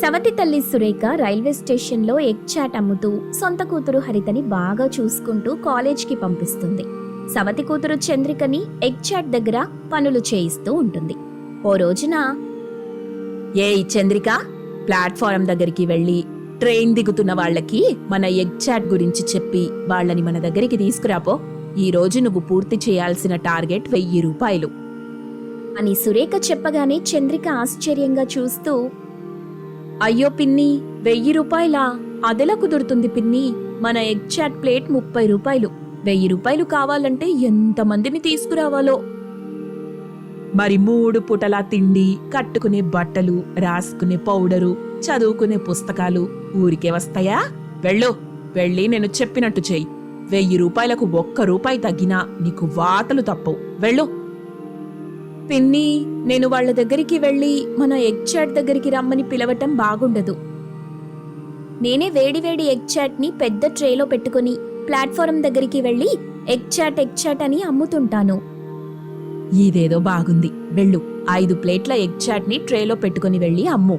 సవతి తల్లి సురేఖ రైల్వే స్టేషన్లో ఎగ్ చాట్ అమ్ముతూ సొంత కూతురు హరితని బాగా చూసుకుంటూ కాలేజ్కి పంపిస్తుంది. సవతి కూతురు చంద్రికని ఎగ్ చాట్ దగ్గర పనులు చేయిస్తూ ఉంటుంది. ఓ రోజున ఏ చంద్రిక ప్లాట్ఫారం దగ్గరికి వెళ్ళి ట్రైన్ దిగుతున్న వాళ్ళకి మన ఎగ్ చాట్ గురించి చెప్పి వాళ్ళని మన దగ్గరికి తీసుకురాపో. ఈ రోజు నువ్వు పూర్తి చేయాల్సిన టార్గెట్ వెయ్యి రూపాయలు. అని సురేఖ చెప్పగానే చంద్రిక ఆశ్చర్యంగా చూస్తూ అయ్యో పిన్ని వెయ్యి రూపాయలా? అదెలా కుదురుతుంది పిన్ని? మన ఎగ్ చాట్ ప్లేట్ ముప్పై రూపాయలు. వెయ్యి రూపాయలు కావాలంటే ఎంతమందిని తీసుకురావాలో? మరి మూడు పుటలా తిండి కట్టుకునే బట్టలు రాసుకునే పౌడరు చదువుకునే పుస్తకాలు ఊరికే వస్తాయా? వెళ్ళు వెళ్ళి నేను చెప్పినట్టు చెయ్యి. వెయ్యి రూపాయలకు ఒక్క రూపాయి తగ్గినా నీకు వాతలు తప్పవు. వెళ్ళు. పిన్ని నేను వాళ్ళ దగ్గరికి వెళ్ళి మన ఎగ్ చాట్ దగ్గరికి రమ్మని పిలవటం బాగుండదు. నేనే వేడివేడి ఎగ్ చాట్ని పెద్ద ట్రేలో పెట్టుకుని ప్లాట్ఫారం దగ్గరికి వెళ్ళి ఎగ్ చాట్ ఎగ్ చాట్ అని అమ్ముతుంటాను. ఇదేదో బాగుంది. వెళ్ళు ఐదు ప్లేట్ల ఎగ్ చాట్ని ట్రేలో పెట్టుకుని వెళ్ళి అమ్ము.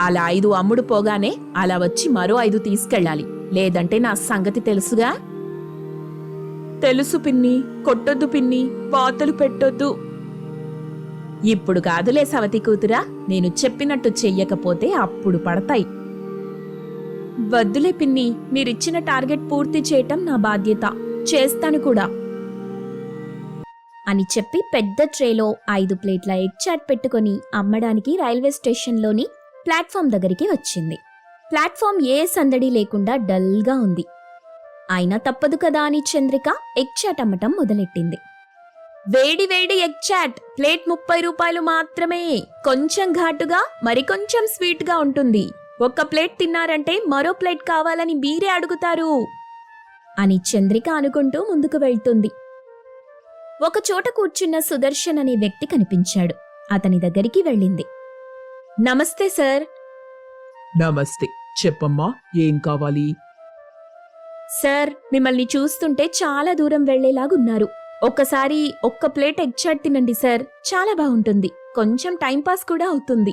అలా ఐదు అమ్ముడు పోగానే అలా వచ్చి మరో ఐదు తీసుకెళ్ళాలి. లేదంటే నా సంగతి తెలుసుగా? తెలుసు పిన్ని కొట్టొద్దు పిన్ని పాతలు పెట్టొద్దు. ఇప్పుడు కాదులే సవతి కూతురా నేను చెప్పినట్టు చెయ్యకపోతే అప్పుడు పడతాయి. వద్దులే పిన్ని మీరిచ్చిన టార్గెట్ పూర్తి చేయటం నా బాధ్యత. చేస్తాను కూడా. అని చెప్పి పెద్ద ట్రేలో ఐదు ప్లేట్ల ఎగ్ చాట్ పెట్టుకొని అమ్మడానికి రైల్వే స్టేషన్లోని ప్లాట్ఫామ్ దగ్గరికి వచ్చింది. ప్లాట్ఫామ్ ఏ సందడి లేకుండా డల్గా ఉంది. అయినా తప్పదు కదా అని చంద్రిక ఎగ్ చాట్ అమ్మటం మొదలెట్టింది. వేడి వేడి ఎగ్ చాట్ ప్లేట్ ముప్పై రూపాయలు మాత్రమే. కొంచెం ఘాటుగా మరికొంచెం స్వీట్గా ఉంటుంది. ఒక్క ప్లేట్ తిన్నారంటే మరో ప్లేట్ కావాలని మీరే అడుగుతారు. అని చంద్రిక అనుకుంటూ ముందుకు వెళ్తుంది. ఒక చోట కూర్చున్న సుదర్శన్ అనే వ్యక్తి కనిపించాడు. అతని దగ్గరికి వెళ్ళింది. నమస్తే సార్. నమస్తే. చెప్పమ్మా ఏం కావాలి? సార్ మిమ్మల్ని చూస్తుంటే చాలా దూరం వెళ్ళేలాగున్నారు ఒక్కసారి ఒక్క ప్లేట్ ఎగ్ చాట్ తినండి సార్. చాలా బాగుంటుంది. కొంచెం టైం పాస్ కూడా అవుతుంది.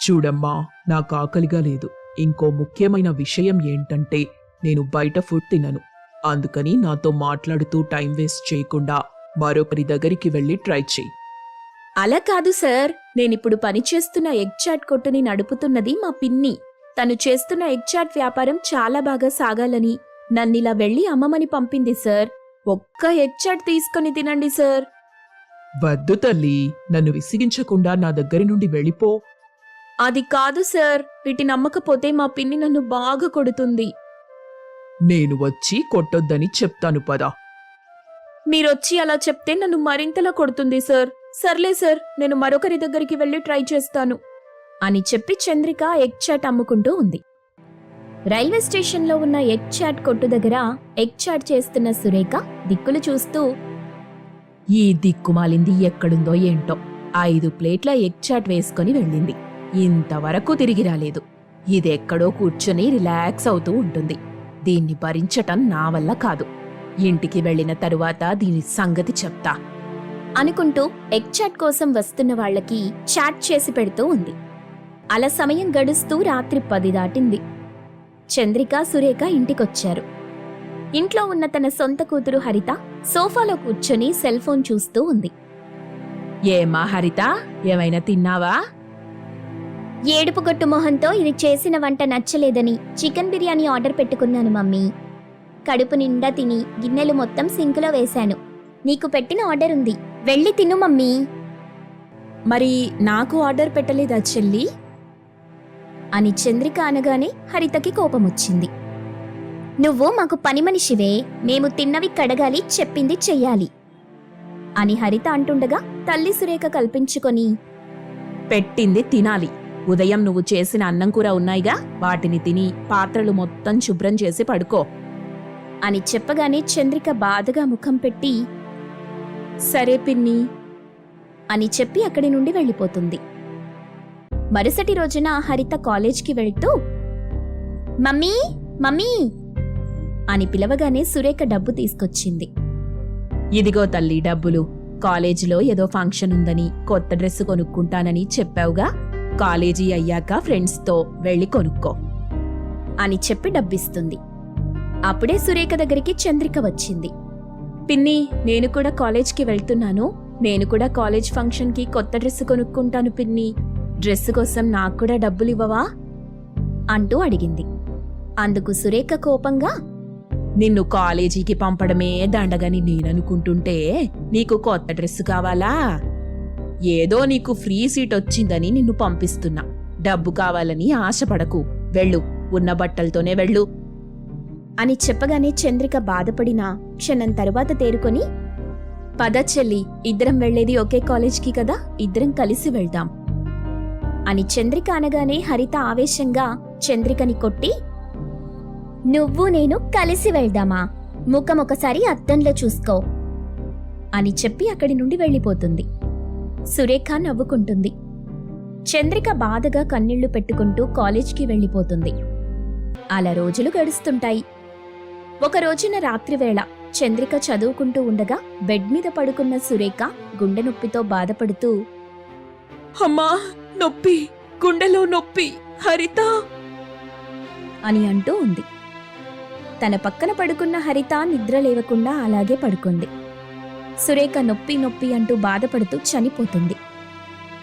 చూడమ్మా నాకు ఆకలిగా లేదు. ఇంకో ముఖ్యమైన విషయం ఏంటంటే నేను బయట ఫుడ్ తినను. అందుకని నాతో మాట్లాడుతూ టైం వేస్ట్ చేయకుండా మరొకరి దగ్గరికి వెళ్ళి ట్రై చెయ్యి అలా కాదు సార్. నేనిప్పుడు పనిచేస్తున్న ఎగ్ చాట్ కొట్టుని నడుపుతున్నది మా పిన్ని. తను చేస్తున్న ఎగ్ చాట్ వ్యాపారం చాలా బాగా సాగాలని నన్నిలా వెళ్ళి అమ్మమని పంపింది సార్. ఒక్క చాట్ తీసుకొని తినండి సార్. వద్దు తల్లి. నన్ను విసిగించకుండా నా దగ్గరి నుండి వెళ్ళిపో. అది కాదు సార్. వీటి నమ్మకపోతే మా పిన్ని నన్ను బాగా కొడుతుంది. నేను వచ్చి కొట్టొద్దని చెప్తాను పదా. మీరొచ్చి అలా చెప్తే నన్ను మరింతలా కొడుతుంది సార్. సర్లే సార్. నేను మరొకరి దగ్గరికి వెళ్ళి ట్రై చేస్తాను. అని చెప్పి చంద్రిక ఎగ్ చాట్ అమ్ముకుంటూ ఉంది. రైల్వే స్టేషన్లో ఉన్న ఎగ్ చాట్ కొట్టు దగ్గర ఎగ్ చాట్ చేస్తున్న సురేఖ దిక్కులు చూస్తూ ఈ దిక్కుమాలింది ఎక్కడుందో ఏంటో. ఐదు ప్లేట్ల ఎగ్ చాట్ వేసుకొని వెళ్ళింది. ఇంతవరకు తిరిగి రాలేదు. ఇదెక్కడో కూర్చొని రిలాక్స్ అవుతూ ఉంటుంది. దీన్ని భరించటం నా వల్ల కాదు. ఇంటికి వెళ్ళిన తరువాత దీని సంగతి చెప్తా అనుకుంటూ ఎగ్ చాట్ కోసం వస్తున్న వాళ్ళకి చాట్ చేసి పెడుతూ ఉంది. అలా సమయం గడుస్తూ రాత్రి పది దాటింది. చంద్రిక సురేఖ ఇంటికొచ్చారు. ఇంట్లో ఉన్న తన సొంత కూతురు హరిత సోఫాలో కూర్చొని సెల్ ఫోన్ చూస్తూ ఉంది. ఏమా హరిత ఏమైనా తిన్నావా? ఏడుపుగొట్టు మొహంతో ఇది చేసిన వంట నచ్చలేదని చికెన్ బిర్యానీ ఆర్డర్ పెట్టుకున్నాను మమ్మీ. కడుపు నిండా తిని గిన్నెలు మొత్తం సింకులో వేశాను. నీకు పెట్టిన ఆర్డర్ ఉంది వెళ్ళి తిను మమ్మీ. మరి నాకు ఆర్డర్ పెట్టలేదా చెల్లి? అని చంద్రిక అనగానే హరితకి కోపం వచ్చింది నువ్వు మాకు పని మనిషివే మేము తిన్నవి కడగాలి చెప్పింది చెయ్యాలి అని హరిత అంటుండగా తల్లి సురేఖ కల్పించుకొని పెట్టింది తినాలి. ఉదయం నువ్వు చేసిన అన్నం కూర ఉన్నాయిగా వాటిని తిని పాత్రలు మొత్తం శుభ్రం చేసి పడుకో అని చెప్పగానే చంద్రిక బాధగా ముఖం పెట్టి సరే పిన్ని అని చెప్పి అక్కడి నుండి వెళ్ళిపోతుంది. మరుసటి రోజున హరిత కాలేజ్కి వెళ్తూ మమ్మీ మమ్మీ అని పిలవగానే సురేఖ డబ్బు తీసుకొచ్చింది. ఇదిగో తల్లి డబ్బులు కాలేజీలో ఏదో ఫంక్షన్ ఉందని కొత్త డ్రెస్ కొనుక్కుంటానని చెప్పావుగా కాలేజీ అయ్యాక ఫ్రెండ్స్తో వెళ్ళి కొనుక్కో అని చెప్పి డబ్బిస్తుంది. అప్పుడే సురేఖ దగ్గరికి చంద్రిక వచ్చింది. పిన్ని నేను కూడా కాలేజ్కి వెళ్తున్నాను. నేను కూడా కాలేజ్ ఫంక్షన్కి కొత్త డ్రెస్ కొనుక్కుంటాను పిన్ని. డ్రెస్ కోసం నాకు కూడా డబ్బులు ఇవ్వవా? అంటూ అడిగింది. అందుకు సురేఖ కోపంగా నిన్ను కాలేజీకి పంపడమే దండగని నేననుకుంటుంటే నీకు కొత్త డ్రెస్ కావాలా? ఏదో నీకు ఫ్రీ సీట్ వచ్చిందని నిన్ను పంపిస్తున్నా. డబ్బు కావాలని ఆశపడకు. వెళ్ళు. ఉన్న బట్టలతోనే వెళ్ళు. అని చెప్పగానే చంద్రిక బాధపడినా క్షణం తరువాత తేరుకొని పద చెల్లి ఇద్దరం వెళ్ళేది ఒకే కాలేజ్కి కదా? ఇద్దరం కలిసి వెళ్దాం. అని చంద్రిక అనగానే హరిత ఆవేశంగా చంద్రికని కొట్టి నువ్వు నేను కలిసి వెళ్దామా? ముఖం ఒకసారి అద్దంలో చూసుకో అని చెప్పి అక్కడి నుండి వెళ్ళిపోతుంది. సురేఖ నవ్వుకుంటుంది. చంద్రిక బాధగా కన్నీళ్ళు పెట్టుకుంటూ కాలేజ్కి వెళ్ళిపోతుంది. అలా రోజులు గడుస్తుంటాయి. ఒక రోజున రాత్రివేళ చంద్రిక చదువుకుంటూ ఉండగా బెడ్ మీద పడుకున్న సురేఖ గుండె నొప్పితో బాధపడుతూ అమ్మా నొప్పి గుండెలో నొప్పి హరిత. అని అంటూ ఉంది. తన పక్కన పడుకున్న హరిత నిద్ర లేవకుండా అలాగే పడుకుంది. సురేఖ నొప్పి నొప్పి అంటూ బాధపడుతూ చనిపోతుంది.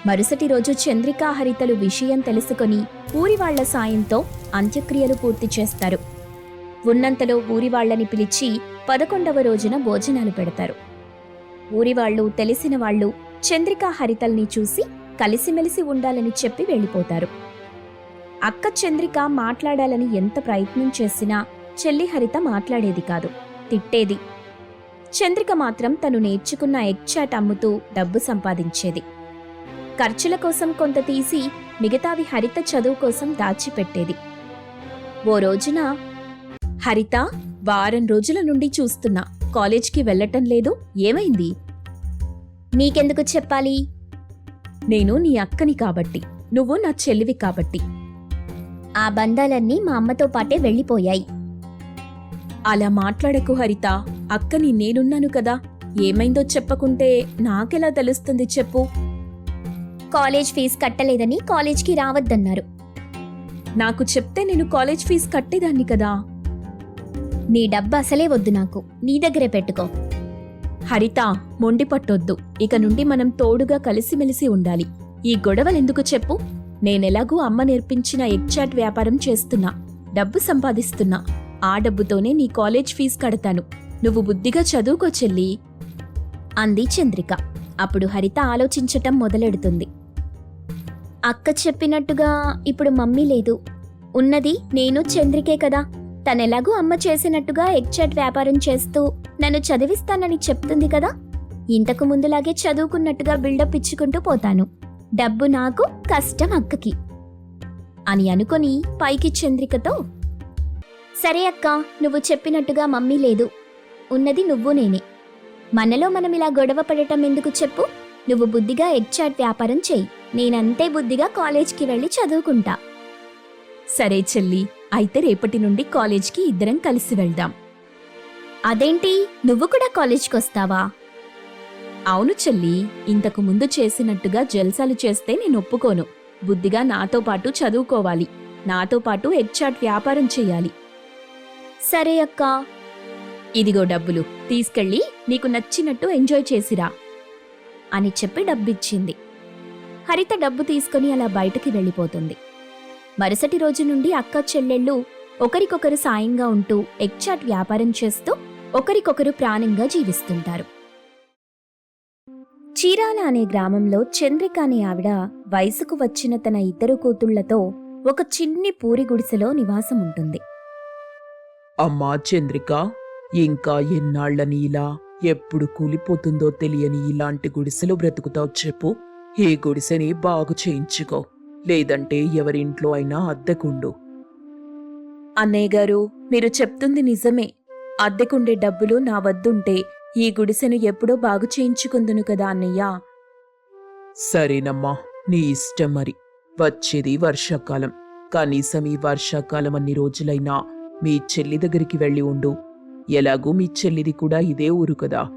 మరుసటి రోజు చంద్రిక హరితలు విషయం తెలుసుకొని ఊరి వాళ్ళ సాయంతో అంత్యక్రియలు పూర్తి చేస్తారు. ఉన్నంతలో ఊరి వాళ్ళని పిలిచి పదకొండవ రోజున భోజనాలు పెడతారు. ఊరి వాళ్ళు తెలిసిన వాళ్ళు చంద్రిక హరితల్ని చూసి కలిసిమెలిసి ఉండాలని చెప్పి వెళ్ళిపోతారు. అక్క చంద్రిక మాట్లాడాలని ఎంత ప్రయత్నం చేసినా చెల్లి హరిత మాట్లాడేది కాదు తిట్టేది. చంద్రిక మాత్రం తను నేర్చుకున్న ఎగ్చాట్ అమ్ముతూ డబ్బు సంపాదించేది. ఖర్చుల కోసం కొంత తీసి మిగతావి హరిత చదువు కోసం దాచిపెట్టేది. ఓ రోజున హరిత వారం రోజుల నుండి చూస్తున్నా కాలేజ్కి వెళ్ళటం లేదు ఏమైంది? నీకెందుకు చెప్పాలి? నేను నీ అక్కని కాబట్టి నువ్వు నా చెల్లివి కాబట్టి. ఆ బంధాలన్నీ మా అమ్మతో పాటే వెళ్ళిపోయాయి. అలా మాట్లాడకు హరిత అక్కని నేనున్నాను కదా. ఏమైందో చెప్పకుంటే నాకెలా తెలుస్తుంది చెప్పు. కాలేజ్ ఫీజు కట్టలేదని కాలేజ్కి రావద్దన్నారు. నాకు చెప్తే నేను కాలేజ్ ఫీజు కట్టేదాన్ని కదా. నీ డబ్బు అసలే వద్దు నాకు. నీ దగ్గరే పెట్టుకో. హరిత మొండి పట్టొద్దు. ఇక నుండి మనం తోడుగా కలిసిమెలిసి ఉండాలి. ఈ గొడవలెందుకు చెప్పు? నేనెలాగూ అమ్మ నేర్పించిన ఎగ్చాట్ వ్యాపారం చేస్తున్నా. డబ్బు సంపాదిస్తున్నా. ఆ డబ్బుతోనే నీ కాలేజ్ ఫీజు కడతాను. నువ్వు బుద్ధిగా చదువుకో చెల్లి. అంది చంద్రిక. అప్పుడు హరిత ఆలోచించటం మొదలెడుతుంది. అక్క చెప్పినట్టుగా ఇప్పుడు మమ్మీ లేదు. ఉన్నది నేను చంద్రికే కదా. తనెలాగూ అమ్మ చేసినట్టుగా ఎగ్చాట్ వ్యాపారం చేస్తూ నన్ను చదివిస్తానని చెప్తుంది కదా? ఇంతకు ముందులాగే చదువుకున్నట్టుగా బిల్డప్ ఇచ్చుకుంటూ పోతాను. డబ్బు నాకు కష్టం అక్కకి. అని అనుకొని పైకి చంద్రికతో సరే అక్క నువ్వు చెప్పినట్టుగా మమ్మీ లేదు. ఉన్నది నువ్వు నేనే. మనలో మనం ఇలా గొడవ పడటం ఎందుకు చెప్పు? నువ్వు బుద్ధిగా ఎగ్చాట్ వ్యాపారం చేయి. నేనంతే బుద్ధిగా కాలేజ్కి వెళ్ళి చదువుకుంటా. సరే చెల్లి అయితే రేపటి నుండి కాలేజ్కి ఇద్దరం కలిసి వెళ్దాం. అదేంటి? నువ్వు కూడా కాలేజ్కి వస్తావా అవును చెల్లి. ఇంతకు ముందు చేసినట్టుగా జల్సాలు చేస్తే నేను ఒప్పుకోను. బుద్ధిగా నాతో పాటు చదువుకోవాలి. నాతో పాటు ఎగ్చాట్ వ్యాపారం చేయాలి. సరే అక్క. ఇదిగో డబ్బులు. తీసుకెళ్ళి నీకు నచ్చినట్టు ఎంజాయ్ చేసిరా. అని చెప్పి డబ్బిచ్చింది. హరిత డబ్బు తీసుకుని అలా బయటకి వెళ్ళిపోతుంది. మరుసటి రోజు నుండి అక్క చెల్లెళ్ళు ఒకరికొకరు సాయంగా ఉంటూ ఎగ్చాట్ వ్యాపారం చేస్తూ ఒకరికొకరు ప్రాణంగా జీవిస్తుంటారు. చీరాల అనే గ్రామంలో చంద్రిక అనే ఆవిడ వయసుకు వచ్చిన తన ఇద్దరు కూతుళ్ళతో ఒక చిన్ని పూరి గుడిసెలో నివాసం ఉంటుంది అమ్మా చంద్రిక ఇంకా ఎన్నాళ్ళని ఇలా ఎప్పుడు కూలిపోతుందో తెలియని ఇలాంటి గుడిసెలో బ్రతుకుతావు చెప్పు. ఈ గుడిసెని బాగు చేయించుకో. లేదంటే ఎవరింట్లో అయినా అద్దెకుండు. అన్నయ్య గారు మీరు చెప్తుంది నిజమే. అద్దెకుండే డబ్బులు నా వద్దుంటే ఈ గుడిసెను ఎప్పుడో బాగు చేయించుకుందును కదా అన్నయ్య. సరేనమ్మా నీ ఇష్టం మరి. వచ్చేది వర్షాకాలం. కనీసం ఈ వర్షాకాలం అన్ని రోజులైనా మీ చెల్లి దగ్గరికి వెళ్ళి ఉండు. ఎలాగూ మీ చెల్లిది కూడా ఇదే ఊరు కదా.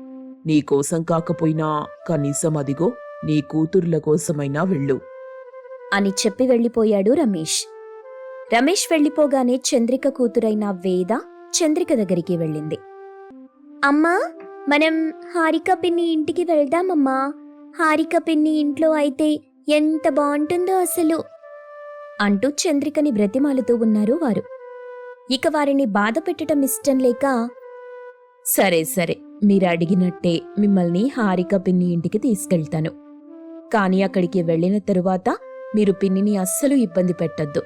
నీకోసం కాకపోయినా కనీసం అదిగో నీ కూతుర్ల కోసమైనా వెళ్ళు. అని చెప్పి వెళ్ళిపోయాడు రమేష్. రమేష్ వెళ్ళిపోగానే చంద్రిక కూతురైన వేద చంద్రిక దగ్గరికి వెళ్ళింది. అమ్మా మనం హారిక పిన్ని ఇంటికి వెళ్దామమ్మా. హారిక పిన్ని ఇంట్లో అయితే ఎంత బాగుంటుందో అసలు అంటూ చంద్రికని బ్రతిమాలుతూ ఉన్నారు వారు. ఇక వారిని బాధ పెట్టడం ఇష్టం లేక సరే సరే మీరు అడిగినట్టే మిమ్మల్ని హారిక పిన్ని ఇంటికి తీసుకెళ్తాను. కానీ అక్కడికి వెళ్ళిన తరువాత మీరు పిన్నిని అస్సలు ఇబ్బంది పెట్టొద్దు.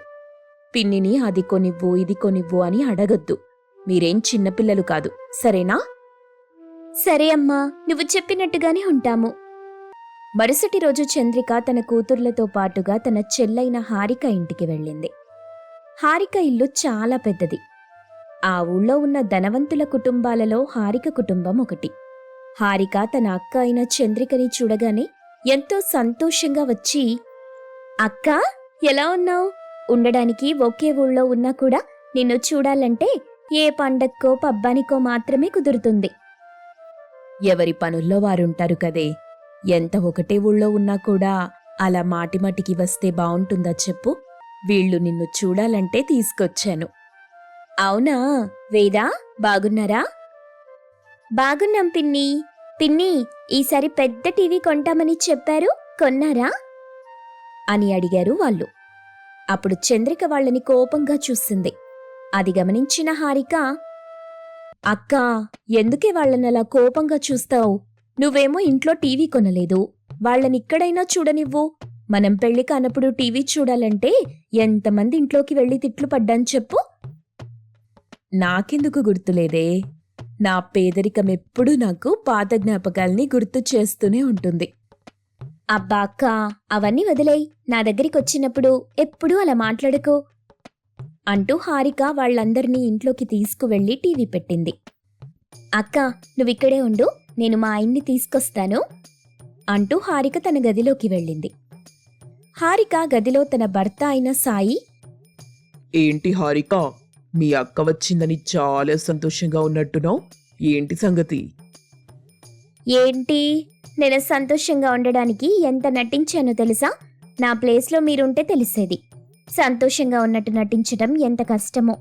పిన్నిని అది కొనివ్వు ఇది కొనివ్వు అని అడగద్దు. మీరేం చిన్నపిల్లలు కాదు సరేనా? సరే అమ్మా నువ్వు చెప్పినట్టుగానే ఉంటాము. మరుసటి రోజు చంద్రిక తన కూతుర్లతో పాటుగా తన చెల్లైన హారిక ఇంటికి వెళ్ళింది. హారిక ఇల్లు చాలా పెద్దది. ఆ ఊళ్ళో ఉన్న ధనవంతుల కుటుంబాలలో హారిక కుటుంబం ఒకటి. హారిక తన అక్క అయిన చంద్రికని చూడగానే ఎంతో సంతోషంగా వచ్చి అక్క ఎలా ఉన్నావు? ఉండడానికి ఒకే ఊళ్ళో ఉన్నా కూడా నిన్ను చూడాలంటే ఏ పండక్కో పబ్బానికో మాత్రమే కుదురుతుంది. ఎవరి పనుల్లో వారుంటారు కదే? ఎంత ఒకటే ఊళ్ళో ఉన్నా కూడా అలా మాటిమాటికి వస్తే బావుంటుందా చెప్పు? వీళ్ళు నిన్ను చూడాలంటే తీసుకొచ్చాను. అవునా? వేదా? బాగున్నారా? బాగున్నాం పిన్ని. పిన్ని ఈసారి పెద్ద టీవీ కొంటామని చెప్పారు. కొన్నారా? అని అడిగారు వాళ్ళు. అప్పుడు చంద్రిక వాళ్ళని కోపంగా చూసింది. అది గమనించిన హారిక అక్కా ఎందుకే వాళ్ళనలా కోపంగా చూస్తావు? నువ్వేమో ఇంట్లో టీవీ కొనలేదు. వాళ్ళనిక్కడైనా చూడనివ్వు. మనం పెళ్ళి కానప్పుడు టీవీ చూడాలంటే ఎంతమంది ఇంట్లోకి వెళ్ళి తిట్లు పడ్డాను చెప్పు. నాకెందుకు గుర్తులేదే? నా పేదరికం ఎప్పుడూ నాకు పాత జ్ఞాపకాల్ని గుర్తు చేస్తూనే ఉంటుంది. అబ్బా అక్క అవన్నీ వదిలేయ్. నా దగ్గరికి వచ్చినప్పుడు ఎప్పుడూ అలా మాట్లాడకు. అంటూ హారిక వాళ్ళందర్నీ ఇంట్లోకి తీసుకువెళ్ళి టీవీ పెట్టింది. అక్క నువ్విక్కడే ఉండు నేను మా ఆయన్ని తీసుకొస్తాను అంటూ హారిక తన గదిలోకి వెళ్ళింది. హారిక గదిలో తన భర్త అయిన సాయి ఏంటి హారిక మీ అక్క వచ్చిందని చాలా సంతోషంగా ఉన్నట్టున్నావు? ఏంటి సంగతి? ఏంటి? నేను సంతోషంగా ఉండడానికి ఎంత నటించానో తెలుసా? నా ప్లేస్లో మీరుంటే తెలిసేది. సంతోషంగా ఉన్నట్టు నటించడం ఎంత కష్టమో.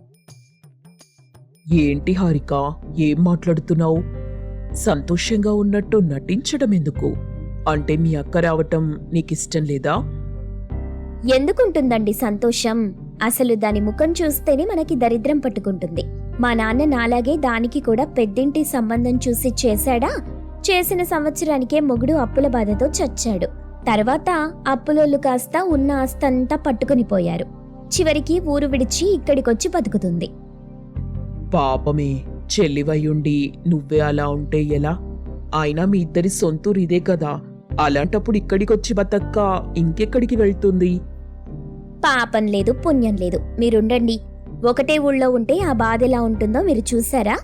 ఏంటి హారిక? ఏం మాట్లాడుతున్నావు? సంతోషంగా ఉన్నట్టు నటించడం ఎందుకు? అంటే మీ అక్క రావటం నీకిష్టం లేదా? ఎందుకుంటుందండి సంతోషం? అసలు దాని ముఖం చూస్తేనే మనకి దరిద్రం పట్టుకుంటుంది. మా నాన్న నాలాగే దానికి కూడా పెద్దింటి సంబంధం చూసి చేశాడా? చేసిన సంవత్సరానికే మొగుడు అప్పుల బాధతో చచ్చాడు. తర్వాత అప్పులోళ్ళు కాస్త ఉన్న ఆస్తంతా పట్టుకుని పోయారు. చివరికి ఊరు విడిచి ఇక్కడికొచ్చి బతుకుతుంది. పాపమే చెల్లివయ్యుండి నువ్వే అలా ఉంటే ఎలా? అయినా మీ ఇద్దరి సొంతూరు ఇదే కదా. అలాంటప్పుడు ఇక్కడికొచ్చి బతక్క ఇంకెక్కడికి వెళ్తుంది? పాపం లేదు పుణ్యం లేదు. మీరుండండి. ఒకటే ఊళ్ళో ఉంటే ఆ బాధ ఎలా ఉంటుందో మీరు చూసారా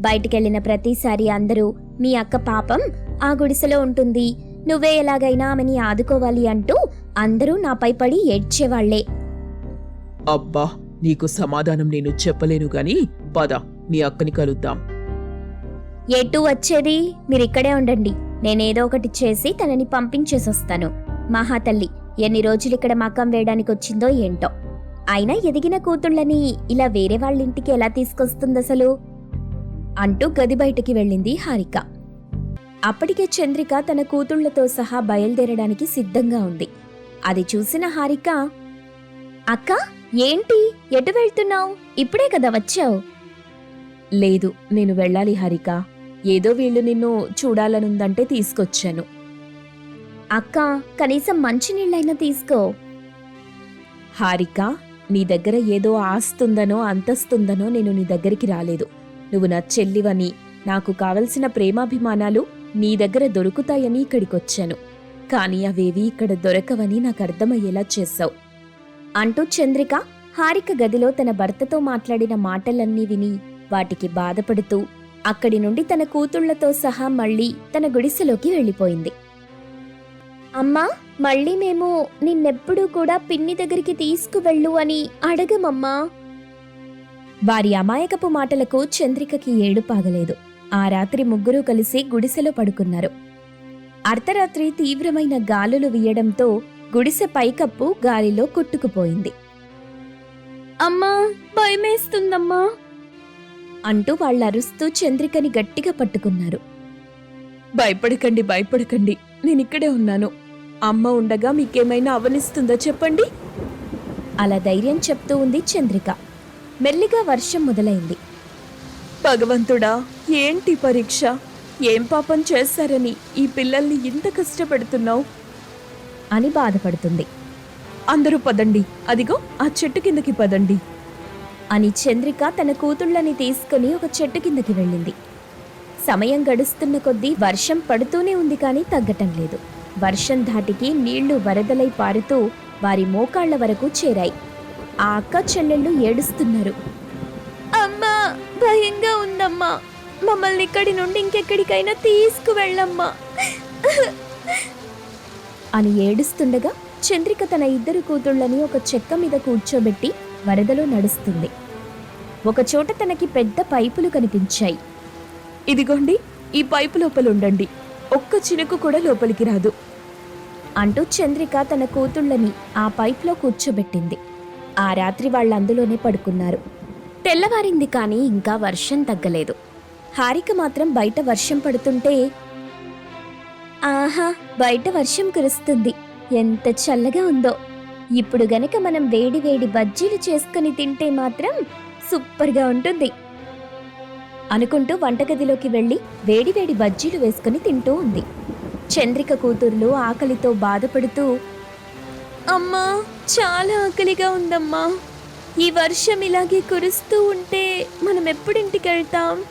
బయటికెళ్ళిన ప్రతిసారి అందరూ మీ అక్క పాపం ఆ గుడిసెలో ఉంటుంది. నువ్వే ఎలాగైనా ఆమెని ఆదుకోవాలి అంటూ అందరూ నాపై పడి ఏడ్చేవాళ్ళే. అబ్బా నీకు సమాధానం నేను చెప్పలేను గాని పద మీ అక్కని కలుద్దాం. ఎటు వచ్చేది? మీరిక్కడే ఉండండి. నేనేదో ఒకటి చేసి తనని పంపించేసొస్తాను. మహాతల్లి ఎన్ని రోజులు ఇక్కడ మకం వేయడానికి వచ్చిందో ఏంటో. అయినా ఎదిగిన కూతుళ్ళని ఇలా వేరే వాళ్ళ ఇంటికి ఎలా తీసుకొస్తుందసలు? అంటూ గది బయటికి వెళ్ళింది హారిక. అప్పటికే చంద్రిక తన కూతుళ్ళతో సహా బయలుదేరడానికి సిద్ధంగా ఉంది. అది చూసిన హారిక అక్క ఏంటి? ఎటు వెళ్తున్నావు? ఇప్పుడే కదా వచ్చావు. లేదు నేను వెళ్ళాలి హరిక. ఏదో వీళ్ళు నిన్ను చూడాలనుందంటే తీసుకొచ్చాను. అక్క కనీసం మంచినీళ్ళైనా తీసుకో. హారిక నీ దగ్గర ఏదో ఆస్తుందనో అంతస్తుందనో నేను నీ దగ్గరికి రాలేదు. నువ్వు నా చెల్లివని నాకు కావలసిన ప్రేమాభిమానాలు నీ దగ్గర దొరుకుతాయని ఇక్కడికొచ్చాను. కానీ అవేవి ఇక్కడ దొరకవని నాకు అర్థమయ్యేలా చేశావు. అంటూ చంద్రిక హారిక గదిలో తన భర్తతో మాట్లాడిన మాటలన్నీ విని వాటికి బాధపడుతూ అక్కడి నుండి తన కూతుళ్ళతో సహా మళ్ళీ తన గుడిసెలోకి వెళ్ళిపోయింది. అమ్మా మళ్ళీ మేము నిన్నెప్పుడూ కూడా పిన్ని దగ్గరికి తీసుకువెళ్ళు అని అడగమమ్మా. వారి అమాయకపు మాటలకు చంద్రికకి ఏడుపాగలేదు. ఆ రాత్రి ముగ్గురూ కలిసి గుడిసెలో పడుకున్నారు. అర్ధరాత్రి తీవ్రమైన గాలులు వీయడంతో గుడిసె పైకప్పు గాలిలో కొట్టుకుపోయింది. అమ్మా భయమేస్తుందమ్మా. అంటూ వాళ్ళరుస్తూ చంద్రికని గట్టిగా పట్టుకున్నారు. భయపడకండి భయపడకండి. నేను ఇక్కడే ఉన్నాను. అమ్మ ఉండగా మీకేమైనా అవనిస్తుందో చెప్పండి? అలా ధైర్యం చెప్తూ ఉంది చంద్రిక. మెల్లిగా వర్షం మొదలైంది. భగవంతుడా ఏంటి పరీక్ష? ఏం పాపం చేశారని ఈ పిల్లల్ని ఇంత కష్టపెడుతున్నావు? అని బాధపడుతుంది. అందరూ పదండి. అదిగో ఆ చెట్టు కిందకి పదండి. అని చంద్రిక తన కూతుళ్ళని తీసుకుని ఒక చెట్టు కిందకి వెళ్ళింది. సమయం గడుస్తున్న కొద్దీ వర్షం పడుతూనే ఉంది కానీ తగ్గటం లేదు. వర్షం ధాటికి నీళ్ళు వరదలై పారుతూ వారి మోకాళ్ళ వరకు చేరాయి. ఆ అక్క చెల్లెళ్ళు ఏడుస్తున్నారు. అమ్మా! భయంగా ఉందమ్మా. మమ్మల్ని ఇక్కడి నుండి ఇంకెక్కడికైనా తీసుకువెళ్ళమ్మా. అని ఏడుస్తుండగా చంద్రిక తన ఇద్దరు కూతుళ్ళని ఒక చెక్క మీద కూర్చోబెట్టి వరదలో నడుస్తుంది. ఒకచోట తనకి పెద్ద పైపులు కనిపించాయి. ఇదిగోండి ఈ పైపు లోపల ఉండండి. ఒక్క చినుకు కూడా లోపలికి రాదు. అంటూ చంద్రిక తన కూతుళ్ళని ఆ పైప్లో కూర్చోబెట్టింది. ఆ రాత్రి వాళ్ళందులోనే పడుకున్నారు. తెల్లవారింది కానీ ఇంకా వర్షం తగ్గలేదు. హారిక మాత్రం బయట వర్షం పడుతుంటే ఆహా బయట వర్షం కురుస్తుంది. ఎంత చల్లగా ఉందో. ఇప్పుడు గనక మనం వేడి వేడి బజ్జీలు చేసుకుని తింటే మాత్రం సూపర్గా ఉంటుంది. అనుకుంటూ వంటగదిలోకి వెళ్ళి వేడివేడి బజ్జీలు వేసుకుని తింటూ ఉంది. చంద్రిక కూతుర్లు ఆకలితో బాధపడుతూ అమ్మా చాలా ఆకలిగా ఉందమ్మా. ఈ వర్షం ఇలాగే కురుస్తూ ఉంటే మనం ఎప్పుడింటికి వెళ్తాం?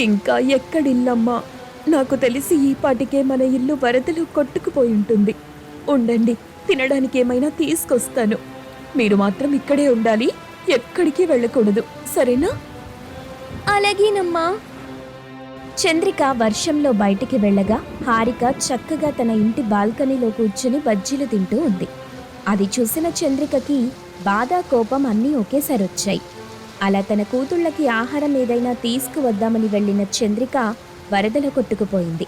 ఇంకా ఎక్కడిల్లమ్మా? నాకు తెలిసి ఈ పాటికే మన ఇల్లు వరదలు కొట్టుకుపోయి ఉంటుంది. ఉండండి తినడానికి ఏమైనా తీసుకొస్తాను. మీరు మాత్రం ఇక్కడే ఉండాలి ఎక్కడికి వెళ్ళకూడదు. సరేనా? అలాగేనమ్మా. చంద్రిక వర్షంలో బయటికి వెళ్ళగా హారిక చక్కగా తన ఇంటి బాల్కనీలో కూర్చుని బజ్జీలు తింటూ ఉంది. అది చూసిన చంద్రికకి బాధ కోపం అన్నీ ఒకేసారి వచ్చాయి అలా తన కూతుళ్ళకి ఆహారం ఏదైనా తీసుకువద్దామని వెళ్ళిన చంద్రిక వరదలో కొట్టుకుపోయింది.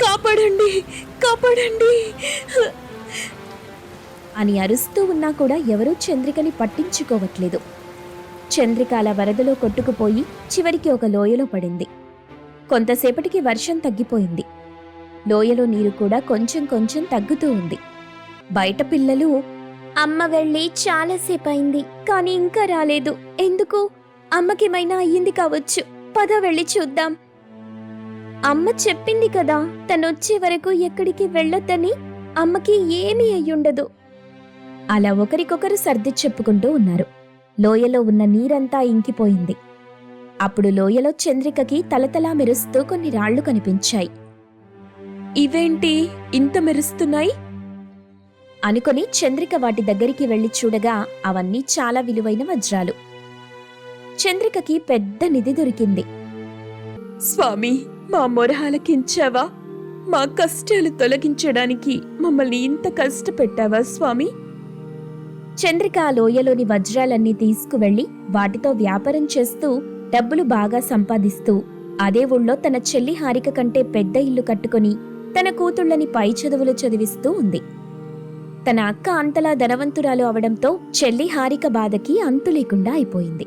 కాపాడండి కాపాడండి! అని అరుస్తూ ఉన్నా కూడా ఎవరూ చంద్రికని పట్టించుకోవట్లేదు. చంద్రిక అలా వరదలో కొట్టుకుపోయి చివరికి ఒక లోయలో పడింది. కొంతసేపటికి వర్షం తగ్గిపోయింది. లోయలో నీరు కూడా కొంచెం కొంచెం తగ్గుతూ ఉంది. బయట పిల్లలు అమ్మ వెళ్ళి చాలాసేపు అయింది కానీ ఇంకా రాలేదు. ఎందుకు? అమ్మకేమైనా అయ్యింది కావచ్చు. పద వెళ్ళి చూద్దాం. అమ్మ చెప్పింది కదా తనొచ్చే వరకు ఎక్కడికి వెళ్ళొద్దని అమ్మకి ఏమీ అయ్యుండదు. అలా ఒకరికొకరు సర్ది చెప్పుకుంటూ ఉన్నారు. లోయలో ఉన్న నీరంతా ఇంకిపోయింది. అప్పుడు లోయలో చంద్రికకి తలతలా మెరుస్తూ కొన్ని రాళ్ళు కనిపించాయి. ఇవేంటి? ఇంత మెరుస్తున్నాయి? అనుకొని చంద్రిక వాటి దగ్గరికి వెళ్ళి చూడగా అవన్నీ చాలా విలువైన వజ్రాలు. చంద్రికకి పెద్ద నిధి దొరికింది. స్వామి మా మొర ఆలకించావా మా కష్టాలు తొలగించడానికి మమ్మల్ని ఇంత కష్టపెట్టావా స్వామి? చంద్రిక ఆ లోయలోని వజ్రాలన్నీ తీసుకువెళ్ళి వాటితో వ్యాపారం చేస్తూ డబ్బులు బాగా సంపాదిస్తూ అదే ఊళ్ళో తన చెల్లి హారిక కంటే పెద్ద ఇల్లు కట్టుకొని తన కూతుళ్ళని పై చదువులు చదివిస్తూ ఉంది. తన అక్క అంతలా ధనవంతురాలు అవడంతో చెల్లి హారిక బాధకి అంతు లేకుండా అయిపోయింది.